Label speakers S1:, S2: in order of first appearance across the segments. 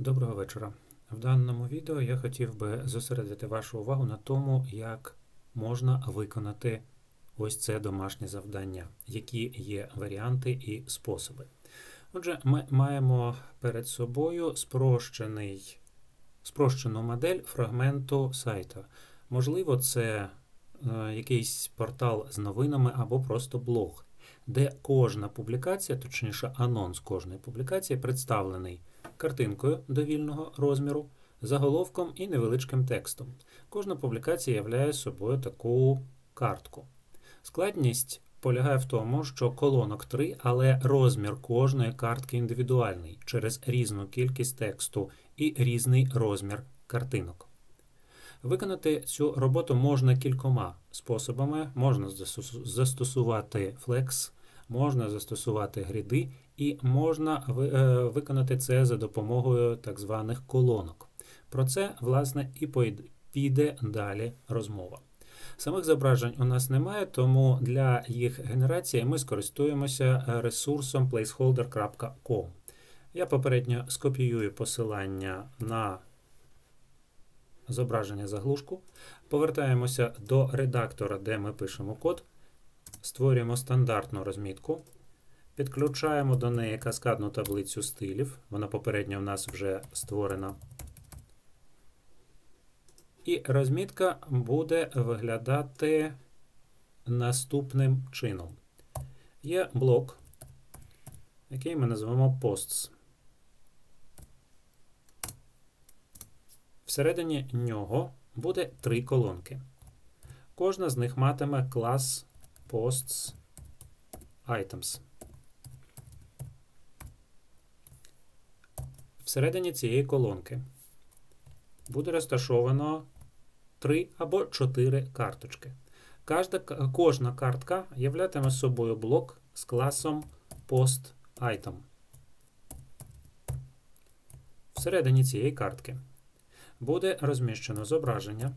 S1: Доброго вечора. В даному відео я хотів би зосередити вашу увагу на тому, як можна виконати ось це домашнє завдання, які є варіанти і способи. Отже, ми маємо перед собою спрощений, спрощену модель фрагменту сайту. Можливо, це е, якийсь портал з новинами або просто блог, де кожна публікація, точніше, анонс кожної публікації представлений картинкою довільного розміру, заголовком і невеличким текстом. Кожна публікація являє собою таку картку. Складність полягає в тому, що колонок 3, але розмір кожної картки індивідуальний через різну кількість тексту і різний розмір картинок. Виконати цю роботу можна кількома способами. Можна застосувати Flex, можна застосувати гріди, і можна е, виконати це за допомогою так званих колонок. Про це, власне, і піде далі розмова. Самих зображень у нас немає, тому для їх генерації ми скористуємося е, ресурсом placeholder.com. Я попередньо скопіюю посилання на зображення заглушку. Повертаємося до редактора, де ми пишемо код, створюємо стандартну розмітку, підключаємо до неї каскадну таблицю стилів. Вона попередньо в нас вже створена. І розмітка буде виглядати наступним чином. Є блок, який ми називаємо posts. Всередині нього буде три колонки. Кожна з них матиме клас posts items. Всередині цієї колонки буде розташовано три або чотири карточки. Кожна, кожна картка являтиме собою блок з класом post item. Всередині цієї картки буде розміщено зображення.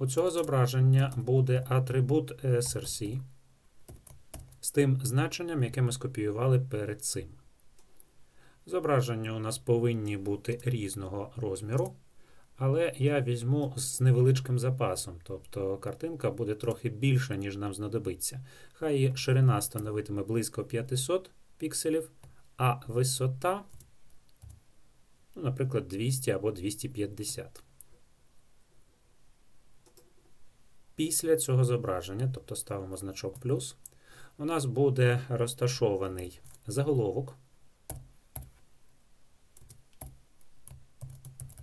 S1: У цього зображення буде атрибут SRC з тим значенням, яке ми скопіювали перед цим. Зображення у нас повинні бути різного розміру, але я візьму з невеличким запасом, тобто картинка буде трохи більша, ніж нам знадобиться. Хай її ширина становитиме близько 500 пікселів, а висота, ну, наприклад, 200 або 250. Після цього зображення, тобто ставимо значок плюс, у нас буде розташований заголовок.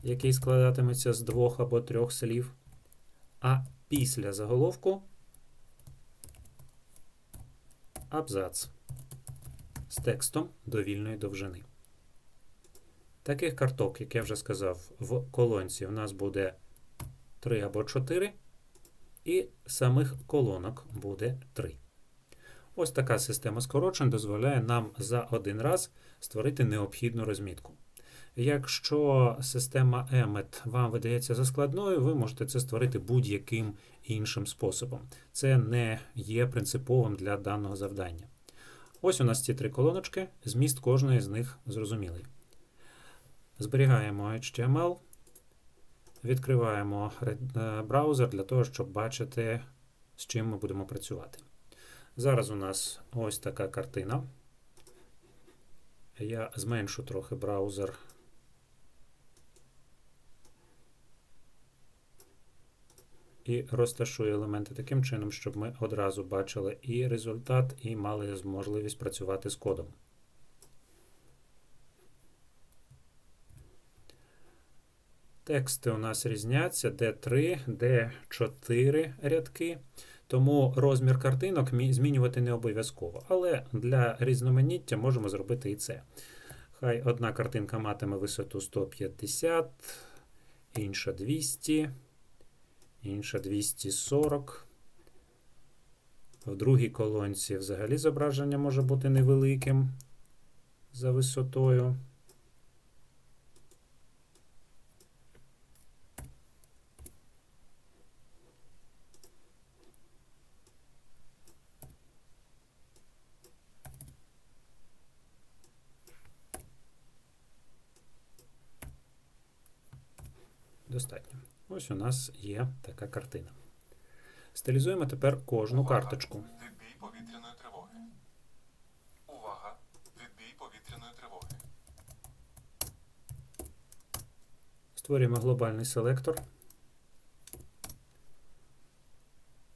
S1: який складатиметься з двох або трьох слів, а після заголовку абзац з текстом довільної довжини. Таких карток, як я вже сказав, в колонці у нас буде 3 або 4, і самих колонок буде 3. Ось така система скорочень дозволяє нам за один раз створити необхідну розмітку. Якщо система EMET вам видається за складною, ви можете це створити будь-яким іншим способом. Це не є принциповим для даного завдання. Ось у нас ці три колоночки, зміст кожної з них зрозумілий. Зберігаємо HTML, відкриваємо браузер для того, щоб бачити, з чим ми будемо працювати. Зараз у нас ось така картина. Я зменшу трохи браузер. І розташую елементи таким чином, щоб ми одразу бачили і результат, і мали можливість працювати з кодом. Тексти у нас різняться D3, D4 рядки, тому розмір картинок змінювати не обов'язково. Але для різноманіття можемо зробити і це. Хай одна картинка матиме висоту 150, інша 200 інша 240. В другій колонці взагалі зображення може бути невеликим за висотою. достатньо. Ось у нас є така картина. Стилізуємо тепер кожну
S2: Увага!
S1: карточку.
S2: Відбій повітряної тривоги. Увага! Відбій повітряної тривоги.
S1: Створюємо глобальний селектор.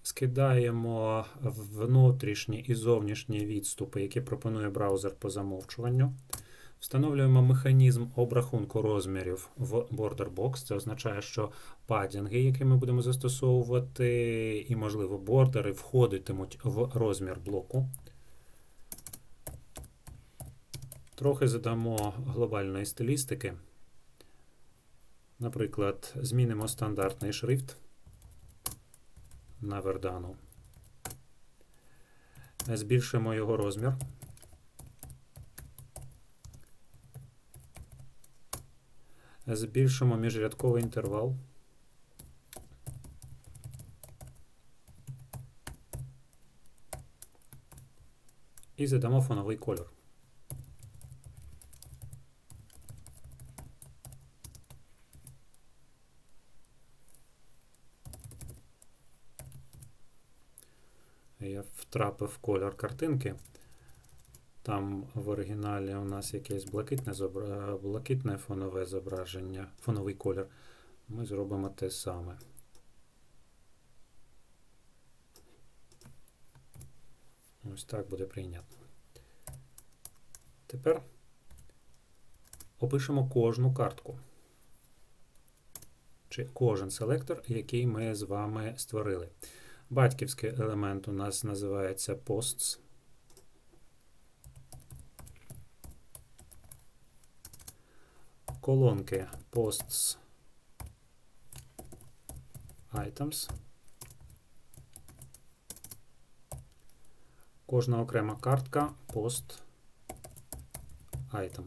S1: Скидаємо внутрішні і зовнішні відступи, які пропонує браузер по замовчуванню. Встановлюємо механізм обрахунку розмірів в Border Box. Це означає, що падінги, які ми будемо застосовувати, і, можливо, бордери входитимуть в розмір блоку. Трохи задамо глобальної стилістики. Наприклад, змінимо стандартний шрифт на Вердану. Збільшимо його розмір. Збільшимо міжрядковий інтервал. І задамо фоновий кольор. Я втрапив колір картинки. Там в оригіналі у нас якесь блакитне, зобра... блакитне фонове зображення, фоновий колір. Ми зробимо те саме. Ось так буде прийнятно. Тепер опишемо кожну картку. Чи кожен селектор, який ми з вами створили. Батьківський елемент у нас називається posts. Колонки posts items. Кожна окрема картка post item.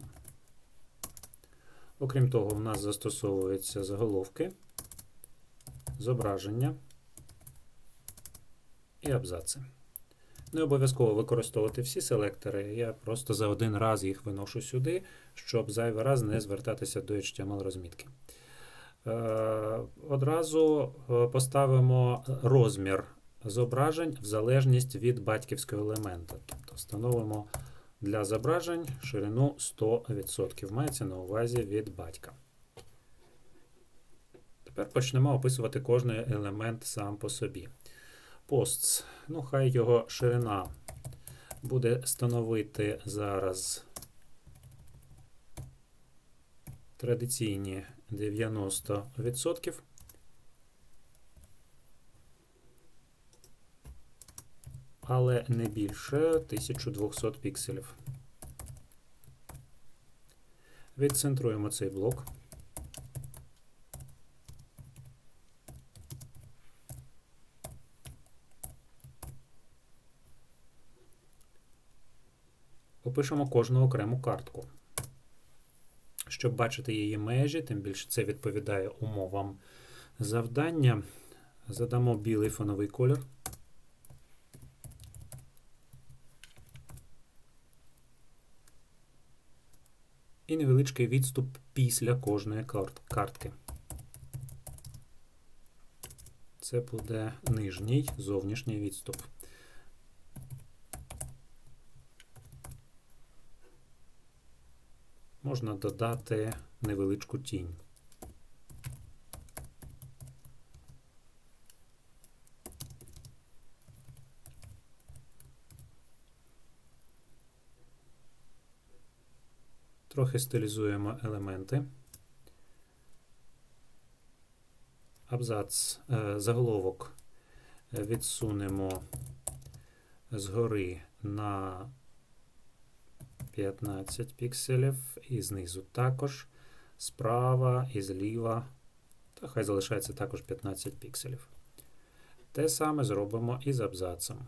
S1: Окрім того, у нас застосовуються заголовки, зображення і абзаци. Не обов'язково використовувати всі селектори, я просто за один раз їх виношу сюди, щоб зайвий раз не звертатися до HTML розмітки. Е, Одразу е, поставимо розмір зображень в залежність від батьківського елемента. Тобто встановимо для зображень ширину 100%. Мається на увазі від батька. Тепер почнемо описувати кожний елемент сам по собі. Posts, ну хай його ширина буде становити зараз традиційні 90%. Але не більше 1200 пікселів. Відцентруємо цей блок. Опишемо кожну окрему картку. Щоб бачити її межі, тим більше це відповідає умовам завдання. Задамо білий фоновий колір. І невеличкий відступ після кожної картки. Це буде нижній зовнішній відступ. Можна додати невеличку тінь. Трохи стилізуємо елементи. Абзац, е, заголовок відсунемо згори на 15 пікселів, і знизу також, справа і зліва, та хай залишається також 15 пікселів. Те саме зробимо і з абзацем.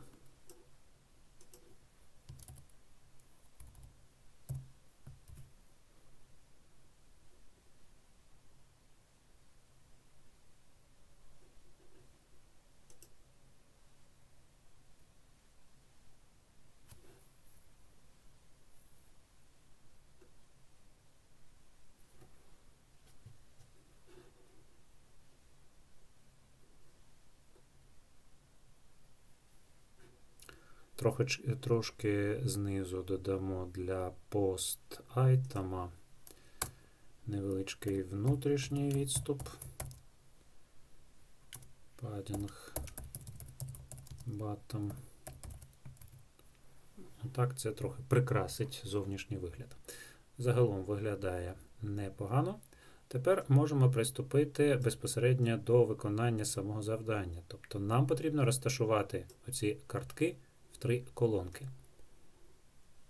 S1: Трохи, трошки знизу додамо для post айтема невеличкий внутрішній відступ. Padding bottom. Так, це трохи прикрасить зовнішній вигляд. Загалом виглядає непогано. Тепер можемо приступити безпосередньо до виконання самого завдання. Тобто нам потрібно розташувати оці картки три колонки.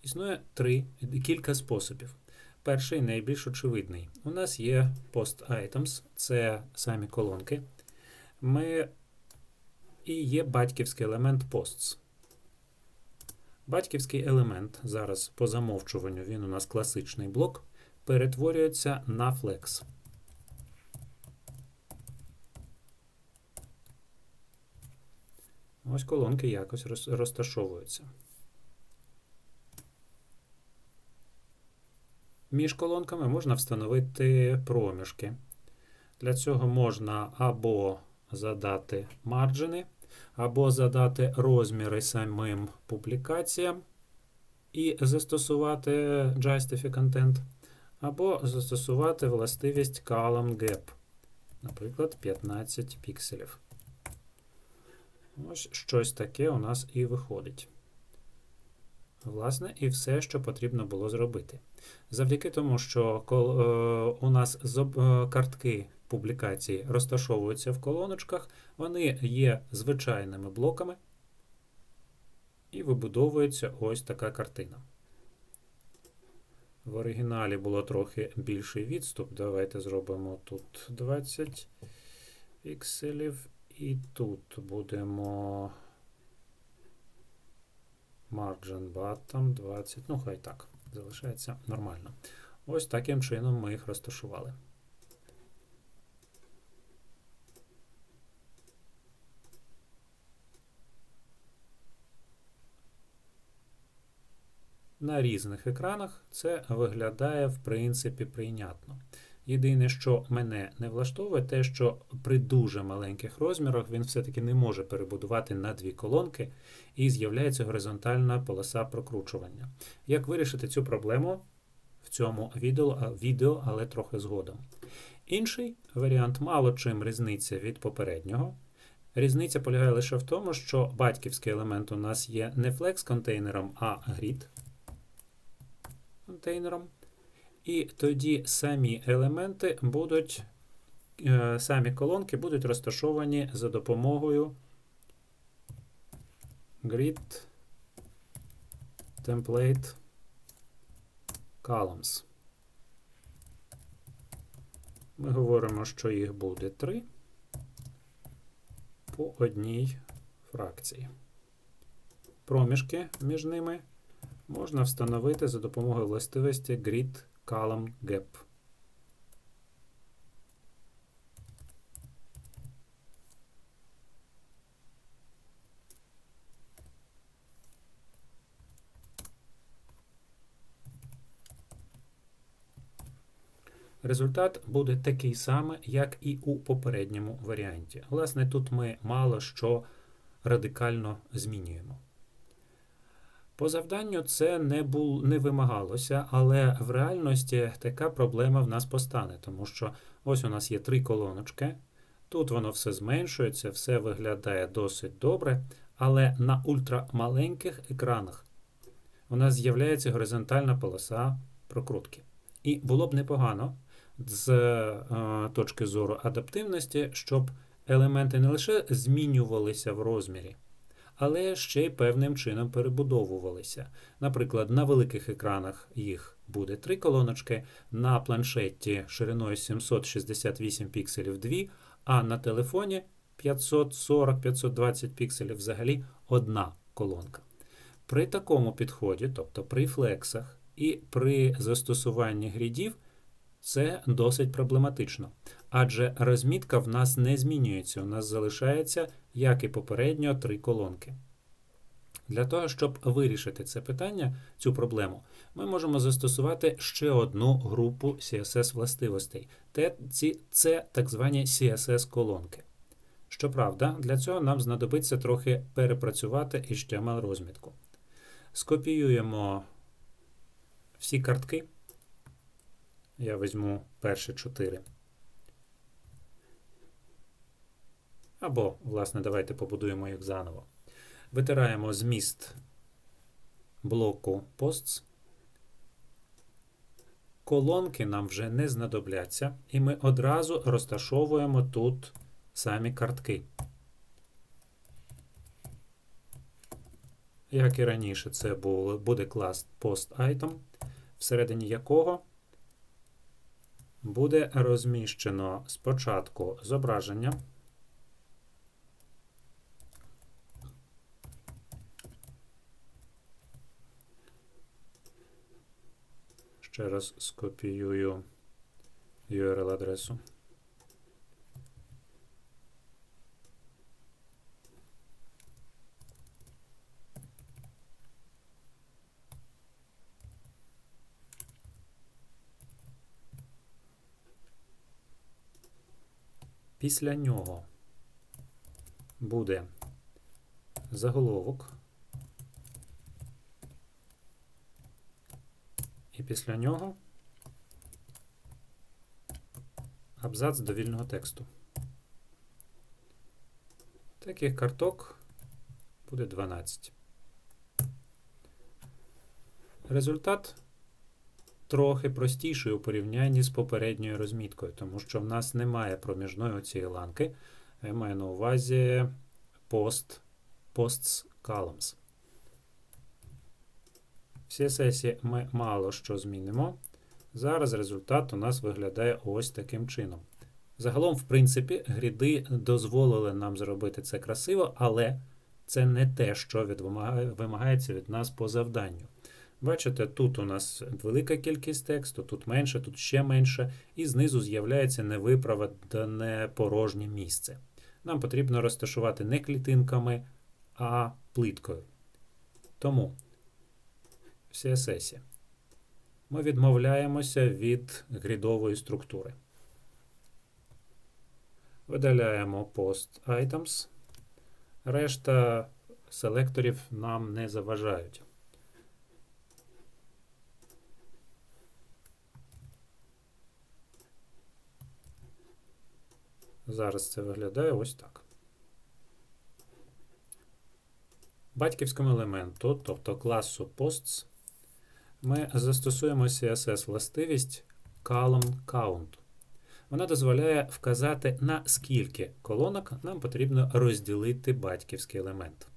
S1: Існує три, кілька способів. Перший найбільш очевидний. У нас є post items, це самі колонки. Ми... І є батьківський елемент posts. Батьківський елемент зараз по замовчуванню він у нас класичний блок, перетворюється на flex. Ось колонки якось роз- розташовуються. Між колонками можна встановити проміжки. Для цього можна або задати марджини, або задати розміри самим публікаціям і застосувати Justify Content, або застосувати властивість Column Gap, наприклад, 15 пікселів. Ось щось таке у нас і виходить. Власне, і все, що потрібно було зробити. Завдяки тому, що е, у нас е, картки публікації розташовуються в колоночках, вони є звичайними блоками, і вибудовується ось така картина. В оригіналі було трохи більший відступ. Давайте зробимо тут 20 пікселів, і тут будемо margin bottom 20. Ну, хай так, залишається нормально. Ось таким чином ми їх розташували. На різних екранах це виглядає в принципі прийнятно. Єдине, що мене не влаштовує, те, що при дуже маленьких розмірах він все-таки не може перебудувати на дві колонки і з'являється горизонтальна полоса прокручування. Як вирішити цю проблему в цьому відео, відео але трохи згодом. Інший варіант мало чим різниця від попереднього. Різниця полягає лише в тому, що батьківський елемент у нас є не flex контейнером, а grid контейнером. І тоді самі елементи будуть, е, самі колонки будуть розташовані за допомогою grid template columns. Ми говоримо, що їх буде три по одній фракції. Проміжки між ними можна встановити за допомогою властивості grid column gap. Результат буде такий самий, як і у попередньому варіанті. Власне, тут ми мало що радикально змінюємо. По завданню це не, бул, не вимагалося, але в реальності така проблема в нас постане, тому що ось у нас є три колоночки, тут воно все зменшується, все виглядає досить добре, але на ультрамаленьких екранах у нас з'являється горизонтальна полоса прокрутки. І було б непогано з е, точки зору адаптивності, щоб елементи не лише змінювалися в розмірі, але ще й певним чином перебудовувалися. Наприклад, на великих екранах їх буде три колоночки, на планшеті шириною 768 пікселів 2, а на телефоні 540-520 пікселів взагалі одна колонка. При такому підході, тобто при флексах і при застосуванні грідів, це досить проблематично. Адже розмітка в нас не змінюється, у нас залишається, як і попередньо, три колонки. Для того, щоб вирішити це питання, цю проблему, ми можемо застосувати ще одну групу CSS властивостей. Це так звані CSS-колонки. Щоправда, для цього нам знадобиться трохи перепрацювати HTML розмітку. Скопіюємо всі картки. Я візьму перші чотири. Або, власне, давайте побудуємо їх заново. Витираємо зміст блоку posts. Колонки нам вже не знадобляться, і ми одразу розташовуємо тут самі картки. Як і раніше, це буде клас PostItem, всередині якого буде розміщено спочатку зображення. Ще раз скопіюю URL-адресу. Після нього буде заголовок. І після нього абзац довільного тексту. Таких карток буде 12. Результат трохи простіший у порівнянні з попередньою розміткою, тому що в нас немає проміжної цієї ланки. Я маю на увазі post, posts columns. В CSS ми мало що змінимо. Зараз результат у нас виглядає ось таким чином. Загалом, в принципі, гріди дозволили нам зробити це красиво, але це не те, що вимагається від нас по завданню. Бачите, тут у нас велика кількість тексту, тут менше, тут ще менше, і знизу з'являється невиправдане порожнє місце. Нам потрібно розташувати не клітинками, а плиткою. Тому CSS ми відмовляємося від грідової структури. Видаляємо post items. Решта селекторів нам не заважають. Зараз це виглядає ось так. Батьківському елементу, тобто класу posts, ми застосуємо CSS властивість column count. Вона дозволяє вказати, на скільки колонок нам потрібно розділити батьківський елемент.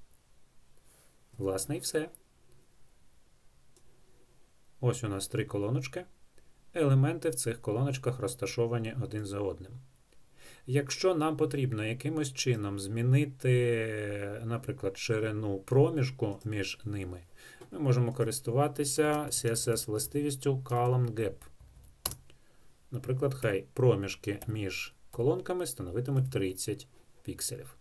S1: Власне, і все. Ось у нас три колоночки. Елементи в цих колоночках розташовані один за одним. Якщо нам потрібно якимось чином змінити, наприклад, ширину проміжку між ними, ми можемо користуватися CSS властивістю column gap. Наприклад, хай проміжки між колонками становитимуть 30 пікселів.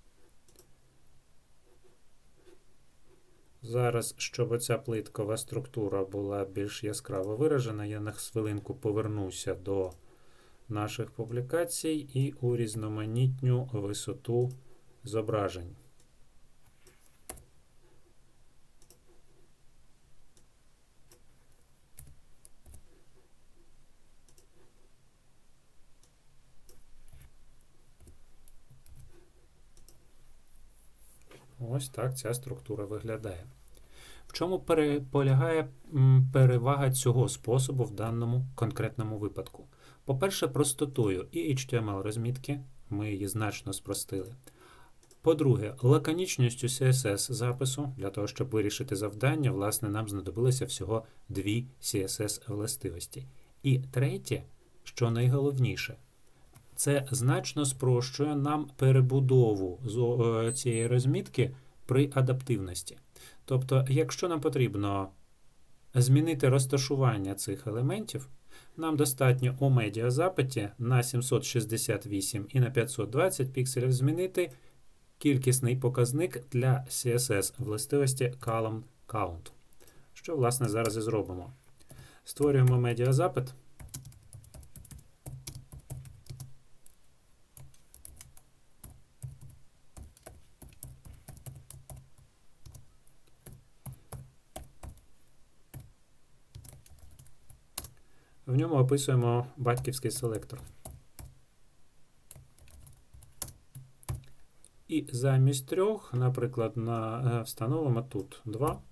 S1: Зараз, щоб оця плиткова структура була більш яскраво виражена, я на хвилинку повернуся до наших публікацій і урізноманітню висоту зображень. Ось так ця структура виглядає. В чому полягає перевага цього способу в даному конкретному випадку? По-перше, простотою і HTML розмітки ми її значно спростили. По-друге, лаконічністю CSS запису для того, щоб вирішити завдання, власне, нам знадобилося всього дві CSS властивості. І третє, що найголовніше, це значно спрощує нам перебудову е, цієї розмітки при адаптивності. Тобто, якщо нам потрібно змінити розташування цих елементів, нам достатньо у медіазапиті на 768 і на 520 пікселів змінити кількісний показник для CSS властивості column count. Що, власне, зараз і зробимо. Створюємо медіазапит. В ньому описуємо батьківський селектор. І замість трьох, наприклад, на, е, встановимо тут 2.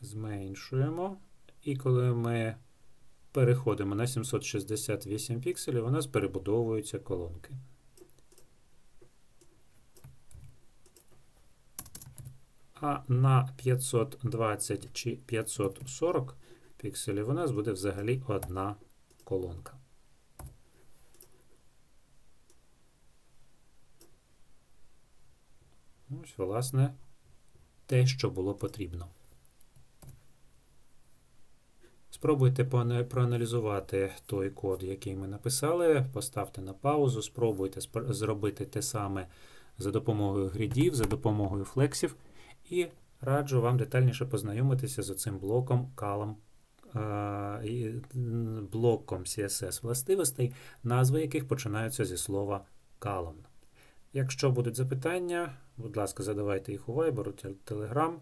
S1: Зменшуємо. І коли ми переходимо на 768 пікселів, у нас перебудовуються колонки. А на 520 чи 540 пікселів у нас буде взагалі одна колонка. Ось, власне, те, що було потрібно. Спробуйте проаналізувати той код, який ми написали. Поставте на паузу, спробуйте спр- зробити те саме за допомогою грідів, за допомогою флексів. І раджу вам детальніше познайомитися з цим блоком м, блоком CSS властивостей, назви яких починаються зі слова column. Якщо будуть запитання, будь ласка, задавайте їх у Viber, Telegram.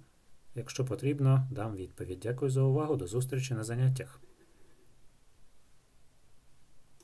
S1: Якщо потрібно, дам відповідь. Дякую за увагу. До зустрічі на заняттях.